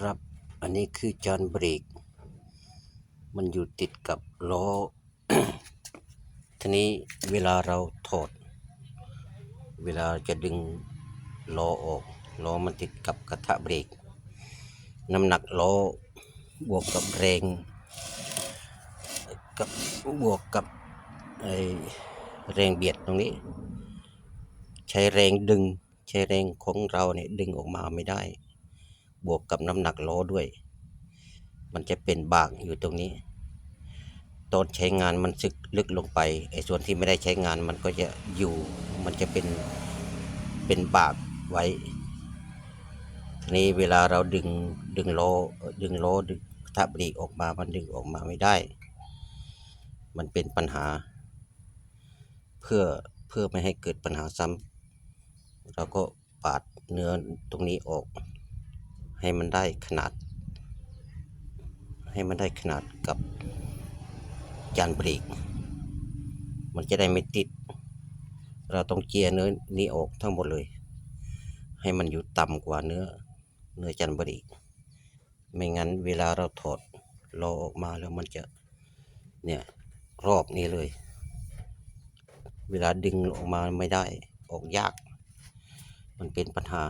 ครับ อันนี้คือจานเบรก มันอยู่ติดกับล้อ ทีนี้เวลาเราถอด เวลาจะดึงล้อออกล้อมันติดกับกระทะเบรก น้ำหนักล้อบวกกับแรงกับบวกกับไอแรงเบียดตรงนี้ ใช้แรงดึง ใช้แรงของเราเนี่ยดึงออกมาไม่ได้ บวกกับน้ำหนักล้อด้วย มันจะเป็นบากอยู่ตรงนี้ ตอนใช้งานมันซึกลึกลงไปไอ้ส่วนที่ไม่ได้ใช้งานมันก็จะอยู่ มันจะเป็นเป็นบากไว้ทีนี้เวลาเราดึงดึงล้อดึงล้อดึงทับเบรกออกมามันดึงออกมาไม่ได้ มันเป็นปัญหา เพื่อเพื่อไม่ให้เกิดปัญหาซ้ำเราก็ปาดเนื้อตรงนี้ออก ให้มันได้ขนาด ให้มันได้ขนาดกับจานเบรก มันจะได้ไม่ติด เราต้องเจียเนื้อนี้ออกทั้งหมดเลย ให้มันอยู่ต่ำกว่าเนื้อ เนื้อจานเบรก ไม่งั้นเวลาเราถอดล้อออกมาแล้วมันจะเนี่ยรอบนี้เลย เวลาดึงออกมาไม่ได้ออกยาก มันเป็นปัญหา